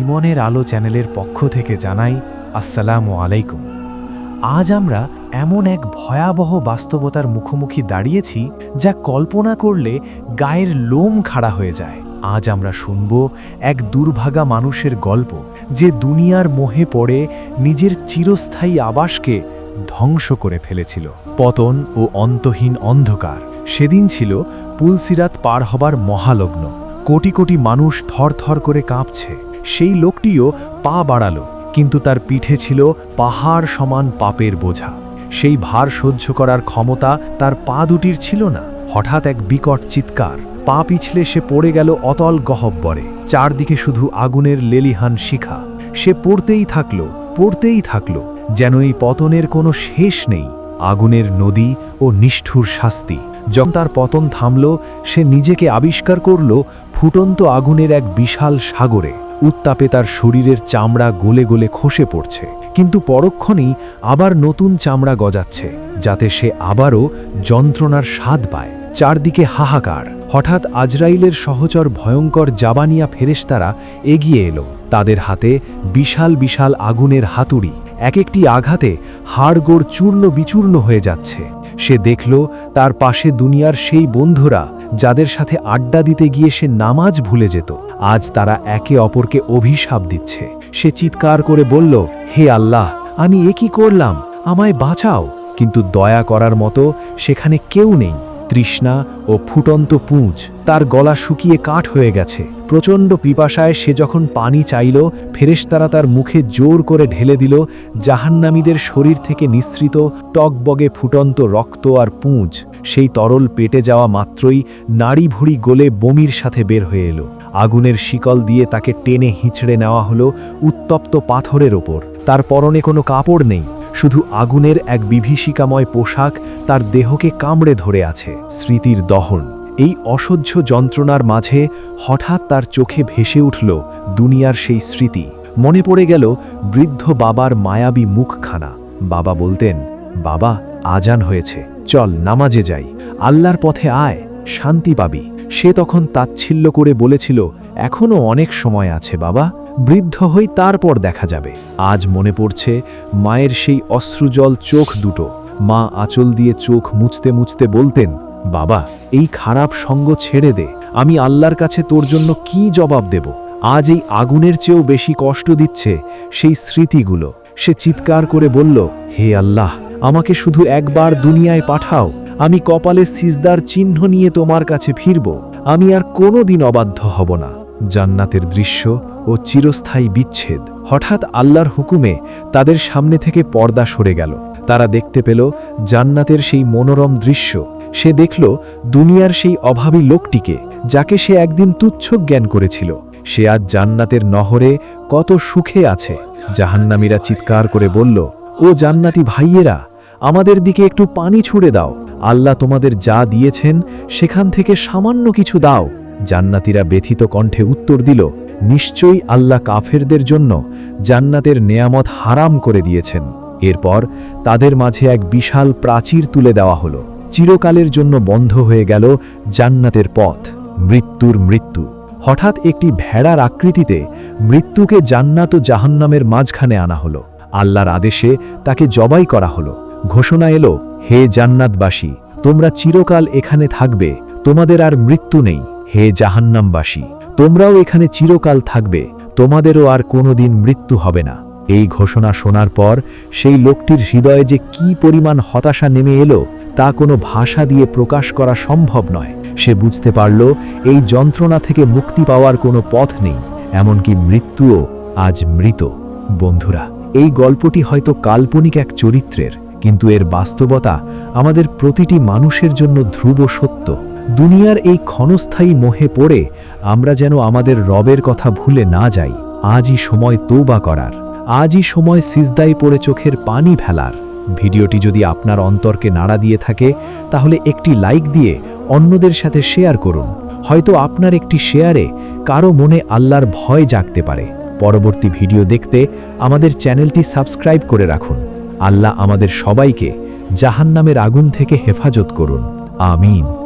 ইমনের আলো চ্যানেলের পক্ষ থেকে জানাই, আসসালামু আলাইকুম। আজ আমরা এমন এক ভয়াবহ বাস্তবতার মুখোমুখি দাঁড়িয়েছি যা কল্পনা করলে গায়ের লোম খাড়া হয়ে যায়। আজ আমরা শুনব এক দুর্ভাগা মানুষের গল্প যে দুনিয়ার মোহে পড়ে নিজের চিরস্থায়ী আবাসকে ধ্বংস করে ফেলেছিল। পতন ও অন্তহীন অন্ধকার, সেদিন ছিল পুলসিরাত পার হবার মহালগ্ন। কোটি কোটি মানুষ থরথর করে কাঁপছে। সেই লোকটিও পা বাড়ালো, কিন্তু তার পিঠে ছিল পাহাড় সমান পাপের বোঝা। সেই ভার সহ্য করার ক্ষমতা তার পা দুটির ছিল না। হঠাৎ এক বিকট চিৎকার, পা পিছলে সে পড়ে গেল অতল গহব্বরে, চারদিকে শুধু আগুনের লেলিহান শিখা। সে পড়তেই থাকল পড়তেই থাকল, যেন এই পতনের কোনো শেষ নেই, আগুনের নদী ও নিষ্ঠুর শাস্তি। যখন তার পতন থামল, সে নিজেকে আবিষ্কার করল ফুটন্ত আগুনের এক বিশাল সাগরে। উত্তাপে তার শরীরের চামড়া গলে গলে খসে পড়ছে। কিন্তু পরক্ষণেই আবার নতুন চামড়া গজাচ্ছে, যাতে সে আবারও যন্ত্রণার স্বাদ পায়। চারদিকে হাহাকার। হঠাৎ আজরাইলের সহচর ভয়ঙ্কর জাবানিয়া ফেরেশতারা এগিয়ে এলো। তাদের হাতে বিশাল বিশাল আগুনের হাতুড়ি। এক একটি আঘাতে হাড়গোড় চূর্ণ বিচূর্ণ হয়ে যাচ্ছে। সে দেখল তার পাশে দুনিয়ার সেই বন্ধুরা যাদের সাথে আড্ডা দিতে গিয়ে সে নামাজ ভুলে যেত। আজ তারা একে অপরকে অভিশাপ দিচ্ছে। সে চিৎকার করে বলল, হে আল্লাহ, আমি এ কি করলাম? আমায় বাঁচাও। কিন্তু দয়া করার মতো সেখানে কেউ নেই। তৃষ্ণা ও ফুটন্ত পুঁজ। তার গলা শুকিয়ে কাঠ হয়ে গেছে। প্রচণ্ড পিপাসায় সে যখন পানি চাইল, ফেরেশতারা তার মুখে জোর করে ঢেলে দিল, জাহান্নামীদের শরীর থেকে নিঃসৃত টকবগে ফুটন্ত রক্ত আর পুঁজ। সেই তরল পেটে যাওয়া মাত্রই নাড়ি ভুড়ি গলে বমির সাথে বের হয়ে এলো। আগুনের শিকল দিয়ে তাকে টেনে হিঁচড়ে নেওয়া হলো উত্তপ্ত পাথরের ওপর। তার পরনে কোনো কাপড় নেই। শুধু আগুনের এক বিভীষিকাময় পোশাক তার দেহকে কামড়ে ধরে আছে, স্মৃতির দহন। এই অসহ্য যন্ত্রণার মাঝে হঠাৎ তার চোখে ভেসে উঠল দুনিয়ার সেই স্মৃতি। মনে পড়ে গেল বৃদ্ধ বাবার মায়াবী মুখখানা। বাবা বলতেন, বাবা, আজান হয়েছে। চল, নামাজে যাই। আল্লাহর পথে আয়, শান্তি পাবি। সে তখন তাচ্ছিল্য করে বলেছিল এখনও অনেক সময় আছে, বাবা। বৃদ্ধ হই তারপর দেখা যাবে। আজ মনে পড়ছে মায়ের সেই অশ্রুজল চোখ দুটো। মা আঁচল দিয়ে চোখ মুছতে মুছতে বলতেন, বাবা, এই খারাপ সঙ্গ ছেড়ে দে। আমি আল্লাহর কাছে তোর জন্য কি জবাব দেব? আজ এই আগুনের চেয়েও বেশি কষ্ট দিচ্ছে সেই স্মৃতিগুলো। সে চিৎকার করে বলল, হে আল্লাহ, আমাকে শুধু একবার দুনিয়ায় পাঠাও। আমি কপালে সিজদার চিহ্ন নিয়ে তোমার কাছে ফিরব। আমি আর কোনো দিন অবাধ্য হব না। জান্নাতের দৃশ্য ও চিরস্থায়ী বিচ্ছেদ। হঠাৎ আল্লাহর হুকুমে তাদের সামনে থেকে পর্দা সরে গেল। তারা দেখতে পেল জান্নাতের সেই মনোরম দৃশ্য। সে দেখল দুনিয়ার সেই অভাবী লোকটিকে, যাকে সে একদিন তুচ্ছ জ্ঞান করেছিল। সে আজ জান্নাতের নহরে কত সুখে আছে। জাহান্নামীরা চিৎকার করে বলল, ও জান্নাতি ভাইয়েরা, আমাদের দিকে একটু পানি ছুড়ে দাও। আল্লাহ তোমাদের যা দিয়েছেন, সেখান থেকে সামান্য কিছু দাও। জান্নাতিরা ব্যথিত কণ্ঠে উত্তর দিল, নিশ্চয়ই আল্লাহ কাফেরদের জন্য জান্নাতের নেয়ামত হারাম করে দিয়েছেন। এরপর তাদের মাঝে এক বিশাল প্রাচীর তুলে দেওয়া হলো। চিরকালের জন্য বন্ধ হয়ে গেল জান্নাতের পথ। মৃত্যুর মৃত্যু। হঠাৎ একটি ভেড়ার আকৃতিতে মৃত্যুকে জান্নাত ও জাহান্নামের মাঝখানে আনা হলো। আল্লাহর আদেশে তাকে জবাই করা হলো। ঘোষণা এলো, হে জান্নাতবাসী, তোমরা চিরকাল এখানে থাকবে, তোমাদের আর মৃত্যু নেই। হে জাহান্নামবাসী, তোমরাও এখানে চিরকাল থাকবে, তোমাদেরও আর কোনোদিন মৃত্যু হবে না। এই ঘোষণা শোনার পর সেই লোকটির হৃদয়ে যে কি পরিমাণ হতাশা নেমে এলো, তা কোনো ভাষা দিয়ে প্রকাশ করা সম্ভব নয়। সে বুঝতে পারল, এই যন্ত্রণা থেকে মুক্তি পাওয়ার কোনো পথ নেই, এমনকি মৃত্যুও আজ মৃত। বন্ধুরা, এই গল্পটি হয়তো কাল্পনিক এক চরিত্রের, কিন্তু এর বাস্তবতা আমাদের প্রতিটি মানুষের জন্য ধ্রুব সত্য। দুনিয়ার এই ক্ষণস্থায়ী মোহে পড়ে আমরা যেন আমাদের রবের কথা ভুলে না যাই। আজই সময় তৌবা করার। আজই সময় সিজদাই পড়ে চোখের পানি ফেলার। ভিডিওটি যদি আপনার অন্তরকে নাড়া দিয়ে থাকে, তাহলে একটি লাইক দিয়ে অন্যদের সাথে শেয়ার করুন। হয়তো আপনার একটি শেয়ারে কারও মনে আল্লাহর ভয় জাগতে পারে। পরবর্তী ভিডিও দেখতে আমাদের চ্যানেলটি সাবস্ক্রাইব করে রাখুন। আল্লাহ আমাদের সবাইকে জাহান্নামের আগুন থেকে হেফাজত করুন। আমিন।